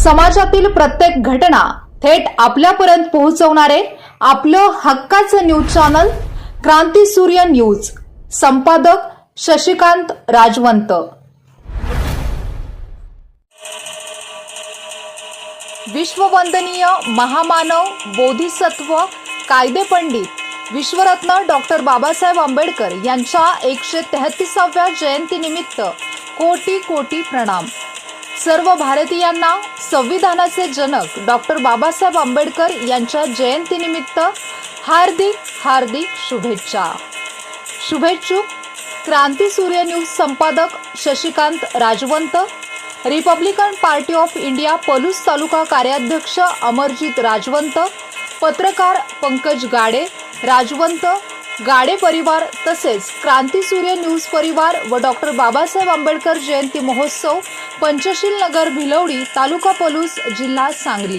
समाजातील प्रत्येक घटना थेट आपल्यापर्यंत पोहोचवणारे आपलं हक्काचं न्यूज चॅनल क्रांती सूर्य न्यूज. संपादक शशिकांत राजवंत. विश्ववंदनीय महामानव बोधिसत्व कायदेपंडित विश्वरत्न डॉक्टर बाबासाहेब आंबेडकर यांच्या एकशे तेहतीसाव्या जयंतीनिमित्त कोटी कोटी प्रणाम. सर्व भारतीयांना संविधानाचे जनक डॉक्टर बाबासाहेब आंबेडकर यांच्या जयंतीनिमित्त हार्दिक हार्दिक शुभेच्छा. शुभेच्छुक क्रांती सूर्य न्यूज संपादक Shashikant Rajwant. Republican Party of India Palus taluka कार्याध्यक्ष अमरजित राजवंत. पत्रकार पंकज गाडे राजवंत. गाडे परिवार तसेच क्रांती सूर्य न्यूज परिवार व डॉक्टर बाबासाहेब आंबेडकर जयंती महोत्सव पंचशील नगर भिलवडी तालुका पलूस जिल्हा सांगली.